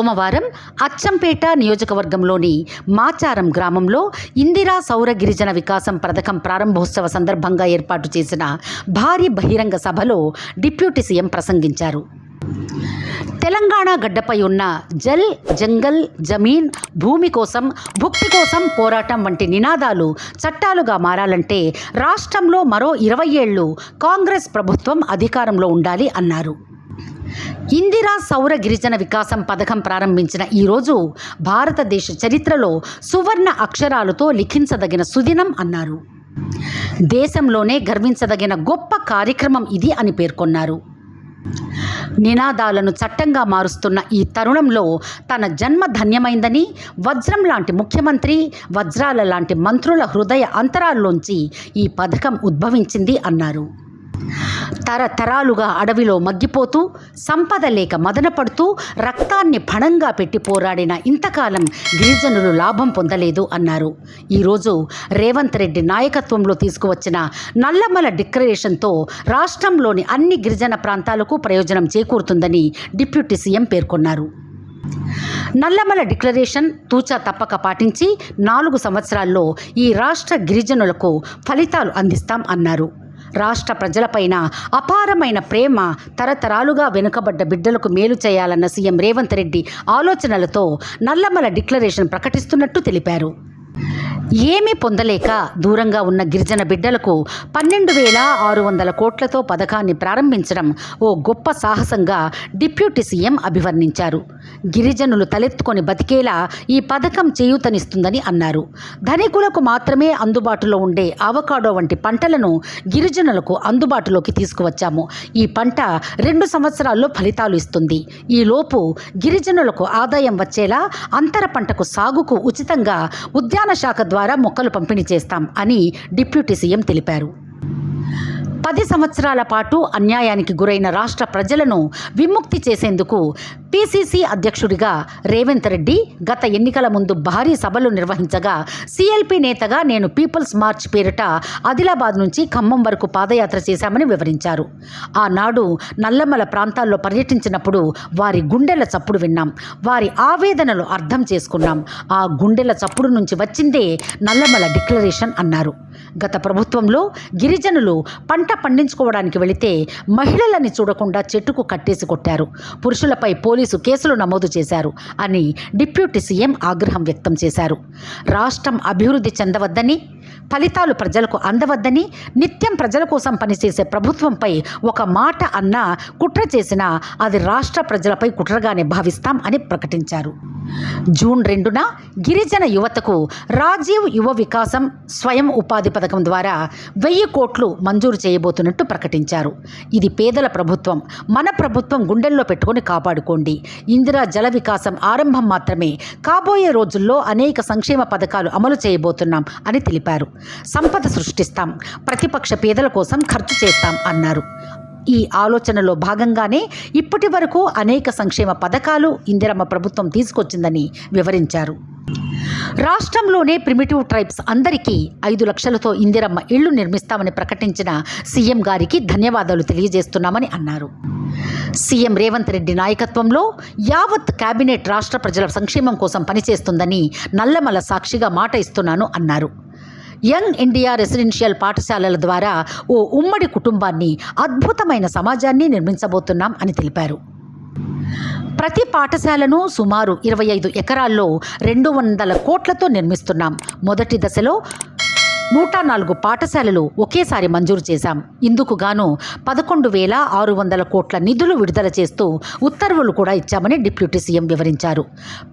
సోమవారం అచ్చంపేట నియోజకవర్గంలోని మాచారం గ్రామంలో ఇందిరా సౌర గిరిజన వికాసం పథకం ప్రారంభోత్సవ సందర్భంగా ఏర్పాటు చేసిన భారీ బహిరంగ సభలో డిప్యూటీ సీఎం ప్రసంగించారు. తెలంగాణ గడ్డపై ఉన్న జల్ జంగల్ జమీన్ భూమి కోసం భుక్తి కోసం పోరాటం వంటి నినాదాలు చట్టాలుగా మారాలంటే రాష్ట్రంలో మరో ఇరవై ఏళ్ళు కాంగ్రెస్ ప్రభుత్వం అధికారంలో ఉండాలి అన్నారు. ఇందిరా సౌర గిరిజన వికాసం పథకం ప్రారంభించిన ఈరోజు భారతదేశ చరిత్రలో సువర్ణ అక్షరాలతో లిఖించదగిన సుదినం అన్నారు. దేశంలోనే గర్వించదగిన గొప్ప కార్యక్రమం ఇది అని పేర్కొన్నారు. నినాదాలను చట్టంగా మారుస్తున్న ఈ తరుణంలో తన జన్మ ధన్యమైందని వజ్రం లాంటి ముఖ్యమంత్రి వజ్రాల లాంటి మంత్రుల హృదయ అంతరాల్లోంచి ఈ పథకం ఉద్భవించింది అన్నారు. తరతరాలుగా అడవిలో మగ్గిపోతూ సంపద లేక మదనపడుతూ రక్తాన్ని పణంగా పెట్టి పోరాడిన ఇంతకాలం గిరిజనులు లాభం పొందలేదు అన్నారు. ఈరోజు రేవంత్ రెడ్డి నాయకత్వంలో తీసుకువచ్చిన నల్లమల డిక్లరేషన్తో రాష్ట్రంలోని అన్ని గిరిజన ప్రాంతాలకు ప్రయోజనం చేకూరుతుందని డిప్యూటీ సీఎం పేర్కొన్నారు. నల్లమల డిక్లరేషన్ తూచా తప్పక పాటించి నాలుగు సంవత్సరాల్లో ఈ రాష్ట్ర గిరిజనులకు ఫలితాలు అందిస్తాం అన్నారు. రాష్ట్ర ప్రజలపైన అపారమైన ప్రేమ తరతరాలుగా వెనుకబడ్డ బిడ్డలకు మేలు చేయాలన్న సీఎం రేవంత్ రెడ్డి ఆలోచనలతో నల్లమల డిక్లరేషన్ ప్రకటిస్తున్నట్టు తెలిపారు. ఏమీ పొందలేక దూరంగా ఉన్న గిరిజన బిడ్డలకు పన్నెండు వేల ఆరు వందల కోట్లతో పథకాన్ని ప్రారంభించడం ఓ గొప్ప సాహసంగా డిప్యూటీ సీఎం అభివర్ణించారు. గిరిజనులు తలెత్తుకొని బతికేలా ఈ పథకం చేయూతనిస్తుందని అన్నారు. ధనికులకు మాత్రమే అందుబాటులో ఉండే అవకాడో వంటి పంటలను గిరిజనులకు అందుబాటులోకి తీసుకువచ్చాము. ఈ పంట రెండు సంవత్సరాల్లో ఫలితాలు ఇస్తుంది. ఈ లోపు గిరిజనులకు ఆదాయం వచ్చేలా అంతర పంటకు సాగుకు ఉచితంగా ఉద్యాన శాఖ ద్వారా మొక్కలు పంపిణీ చేస్తాం అని డిప్యూటీ సీఎం తెలిపారు. పది సంవత్సరాల పాటు అన్యాయానికి గురైన రాష్ట్ర ప్రజలను విముక్తి చేసేందుకు పిసిసి అధ్యక్షుడిగా రేవంత్ రెడ్డి గత ఎన్నికల ముందు భారీ సభలు నిర్వహించగా సిఎల్పి నేతగా నేను పీపుల్స్ మార్చ్ పేరిట ఆదిలాబాద్ నుంచి ఖమ్మం వరకు పాదయాత్ర చేశామని వివరించారు. ఆనాడు నల్లమల ప్రాంతాల్లో పర్యటించినప్పుడు వారి గుండెల చప్పుడు విన్నాం. వారి ఆవేదనలు అర్థం చేసుకున్నాం. ఆ గుండెల చప్పుడు నుంచి వచ్చిందే నల్లమల డిక్లరేషన్ అన్నారు. గత ప్రభుత్వంలో గిరిజనులు పంట పండించుకోవడానికి వెళితే మహిళలని చూడకుండా చెట్టుకు కట్టేసి కొట్టారు. పురుషులపై పోలీసు పోలీసు కేసులు నమోదు చేశారు అని డిప్యూటీ సీఎం ఆగ్రహం వ్యక్తం చేశారు. రాష్ట్రం అభివృద్ధి చెందవద్దని ఫలితాలు ప్రజలకు అందవద్దని నిత్యం ప్రజల కోసం పనిచేసే ప్రభుత్వంపై ఒక మాట అన్నా కుట్ర చేసినా అది రాష్ట్ర ప్రజలపై కుట్రగానే భావిస్తాం అని ప్రకటించారు. జూన్ రెండున గిరిజన యువతకు రాజీవ్ యువ వికాసం స్వయం ఉపాధి పథకం ద్వారా వెయ్యి కోట్లు మంజూరు చేయబోతున్నట్టు ప్రకటించారు. ఇది పేదల ప్రభుత్వం మన ప్రభుత్వం గుండెల్లో పెట్టుకొని కాపాడుకోండి. ఇందిరా జల వికాసం ఆరంభం మాత్రమే కాబోయే రోజుల్లో అనేక సంక్షేమ పథకాలు అమలు చేయబోతున్నాం అని తెలిపారు. సంపద సృష్టిస్తాం ప్రతిపక్ష పేదల కోసం ఖర్చు చేస్తాం అన్నారు. ఈ ఆలోచనలో భాగంగానే ఇప్పటి వరకు అనేక సంక్షేమ పథకాలు ఇందిరమ్మ ప్రభుత్వం తీసుకొచ్చిందని వివరించారు. రాష్ట్రంలోనే ప్రిమిటివ్ ట్రైబ్స్ అందరికీ ఐదు లక్షలతో ఇందిరమ్మ ఇళ్ళు నిర్మిస్తామని ప్రకటించిన సీఎం గారికి ధన్యవాదాలు తెలియజేస్తున్నామని అన్నారు. సీఎం రేవంత్ రెడ్డి నాయకత్వంలో యావత్ కేబినెట్ రాష్ట్ర ప్రజల సంక్షేమం కోసం పనిచేస్తుందని నల్లమల సాక్షిగా మాట ఇస్తున్నాను అన్నారు. యంగ్ ఇండియా రెసిడెన్షియల్ పాఠశాలల ద్వారా ఓ ఉమ్మడి కుటుంబాన్ని అద్భుతమైన సమాజాన్ని నిర్మించబోతున్నాం అని తెలిపారు. ప్రతి పాఠశాలను సుమారు ఇరవై ఐదు ఎకరాల్లో రెండు వందల కోట్లతో నిర్మిస్తున్నాం. మొదటి దశలో నూట నాలుగు పాఠశాలలు ఒకేసారి మంజూరు చేశాం. ఇందుకు గాను పదకొండు వేల ఆరు వందల కోట్ల నిధులు విడుదల చేస్తూ ఉత్తర్వులు కూడా ఇచ్చామని డిప్యూటీ సీఎం వివరించారు.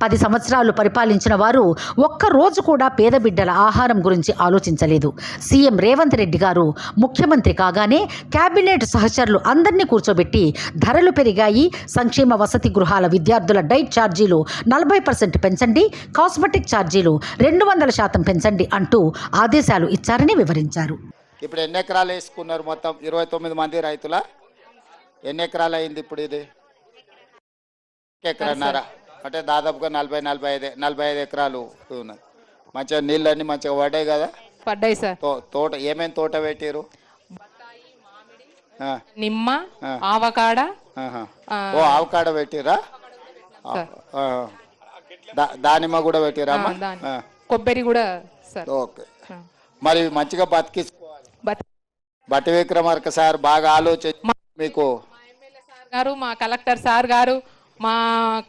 పది సంవత్సరాలు పరిపాలించిన వారు ఒక్క రోజు కూడా పేద బిడ్డల ఆహారం గురించి ఆలోచించలేదు. సీఎం రేవంత్ రెడ్డి గారు ముఖ్యమంత్రి కాగానే కేబినెట్ సహచరులు అందరినీ కూర్చోబెట్టి ధరలు పెరిగాయి సంక్షేమ వసతి గృహాల విద్యార్థుల డైట్ ఛార్జీలు నలభై పర్సెంట్ పెంచండి కాస్మెటిక్ ఛార్జీలు రెండు వందల శాతం పెంచండి అంటూ ఆదేశాలు ఇచ్చారని వివరించారు. ఇప్పుడు ఎన్ని ఎకరాలు వేసుకున్నారు మొత్తం? ఇరవై తొమ్మిది మంది రైతుల? ఎన్ని ఎకరాలు అయింది ఇప్పుడు ఇది? ఎకరన్నారా? అంటే దాదాపుగా నలభై నలభై ఐదు నలభై ఐదు ఎకరాలు ఉన్నది మంచిగా నీళ్ళన్నీ మంచిగా పడ్డాయి కదా? పడ్డాయి సార్. తో తోట ఏమేమి తోట పెట్టారు నిమ్మ. ఆవకాడ. ఓ ఆవకాడ పెట్టిరా దానిమ్మ కూడా దాని కొబ్బరి కూడా సార్. ఓకే. మరి మంచిగా బతికించుకోవాలి. బట్ బట్టి విక్రమార్క సార్ బాగా ఆలోచించి మీకు సార్ గారు మా కలెక్టర్ సార్ గారు మా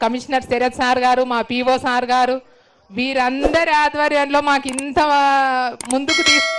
కమిషనర్ శరత్ సార్ గారు మా పిఓ సార్ గారు వీరందరి ఆధ్వర్యంలో మాకు ఇంత ముందుకు తీసుకు